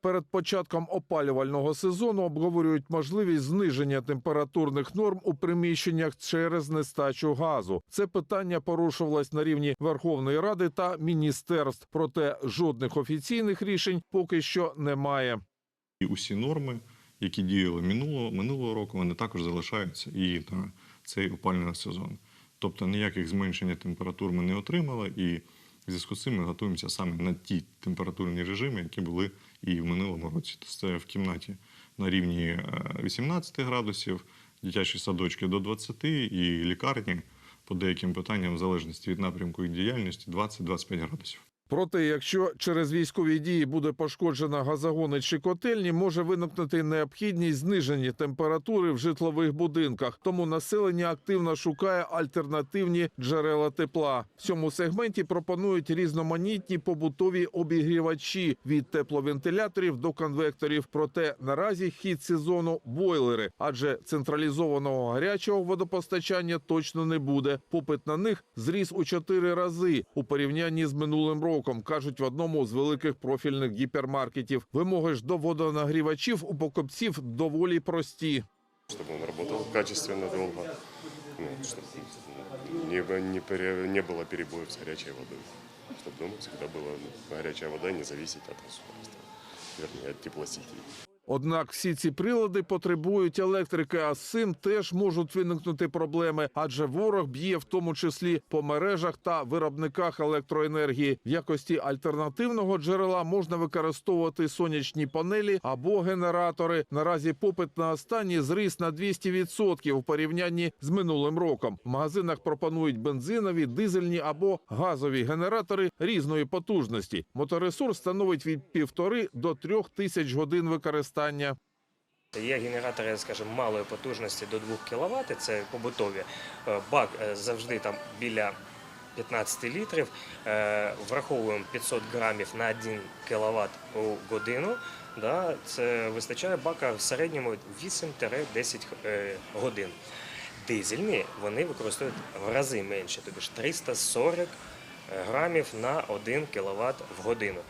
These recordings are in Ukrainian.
Перед початком опалювального сезону обговорюють можливість зниження температурних норм у приміщеннях через нестачу газу. Це питання порушувалось на рівні Верховної Ради та міністерств. Проте жодних офіційних рішень поки що немає. І усі норми, які діяли минулого, минулого року, вони також залишаються і на цей опалювальний сезон. Тобто ніяких зменшення температур ми не отримали, і в зв'язку з цим ми готуємося саме на ті температурні режими, які були і в минулому році. Це в кімнаті на рівні е, 18 градусів, дитячі садочки до 20 і лікарні по деяким питанням, в залежності від напрямку їх діяльності, 20-25 градусів. Проте, якщо через військові дії буде пошкоджена газогони чи котельні, може виникнути необхідність зниження температури в житлових будинках. Тому населення активно шукає альтернативні джерела тепла. В цьому сегменті пропонують різноманітні побутові обігрівачі від тепловентиляторів до конвекторів. Проте наразі хід сезону бойлери, адже централізованого гарячого водопостачання точно не буде. Попит на них зріс у чотири рази у порівнянні з минулим роком, кажуть в одному з великих профільних гіпермаркетів. Вимоги ж до водонагрівачів у покупців доволі прості. чтобы он работал качественно, долго, ну, чтобы не, не, пере- не было перебоев с горячей водой, чтобы дома всегда была ну, горячая вода, не зависеть от государства, вернее, от теплосетей. Однак всі ці прилади потребують електрики, а з цим теж можуть виникнути проблеми, адже ворог б'є в тому числі по мережах та виробниках електроенергії. В якості альтернативного джерела можна використовувати сонячні панелі або генератори. Наразі попит на останні зріс на 200% у порівнянні з минулим роком. В магазинах пропонують бензинові, дизельні або газові генератори різної потужності. Моторесурс становить від півтори до трьох тисяч годин використання. Є генератори, скажімо, малої потужності до 2 кВт, це побутові. Е, Бак е, завжди там біля 15 літрів. Е, Враховуємо 500 грамів на 1 кВт у годину. Це вистачає бака в середньому 8-10 е, годин. Дизельні вони використовують в рази менше, тобто 340 грамів на 1 кВт в годину.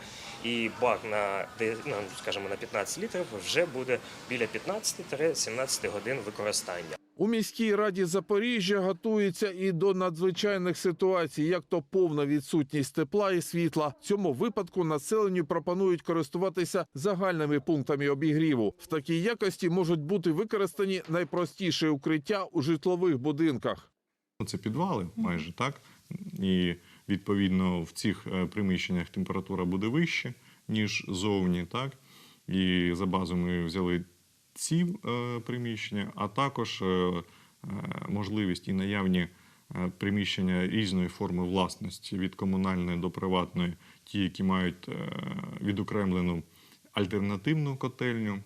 І бак на, ну, скажімо, на 15 літрів вже буде біля 15-17 годин використання. У міській раді Запоріжжя готуються і до надзвичайних ситуацій, як то повна відсутність тепла і світла. В цьому випадку населенню пропонують користуватися загальними пунктами обігріву. В такій якості можуть бути використані найпростіші укриття у житлових будинках. Ну, Це підвали майже так. І відповідно в цих е, приміщеннях температура буде вища, ніж зовні, так. І за базу ми взяли ці е, приміщення, а також е, можливість і наявні приміщення різної форми власності від комунальної до приватної, ті, які мають відокремлену альтернативну котельню.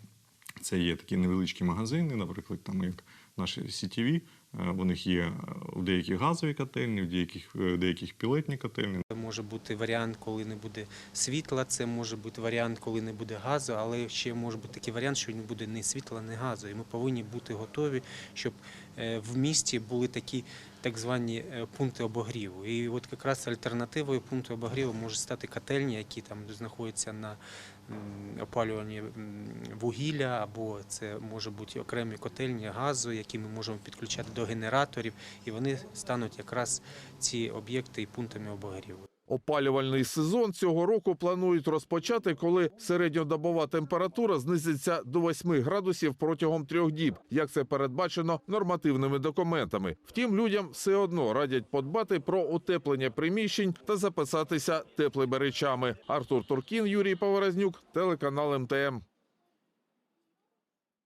Це є такі невеличкі магазини, наприклад, там як наші сітєві, у них є е, в деяких газові котельні, в деяких, в деяких пілетні котельні. Це може бути варіант, коли не буде світла, це може бути варіант, коли не буде газу, але ще може бути такий варіант, що не буде ні світла, ні газу. І ми повинні бути готові, щоб е, в місті були такі так звані е, пункти обогріву. І от якраз альтернативою пункту обогріву може стати котельні, які там знаходяться на опалюванні вугілля, або це може бути окремі котельні газу, які ми можемо підключати до генераторів, і вони стануть якраз ці об'єкти і пунктами обогріву. Опалювальний сезон цього року планують розпочати, коли середньодобова температура знизиться до 8 градусів протягом трьох діб, як це передбачено нормативними документами. Втім, людям все одно радять подбати про утеплення приміщень та записатися теплими речами. Артур Туркін, Юрій Поворознюк, телеканал МТМ.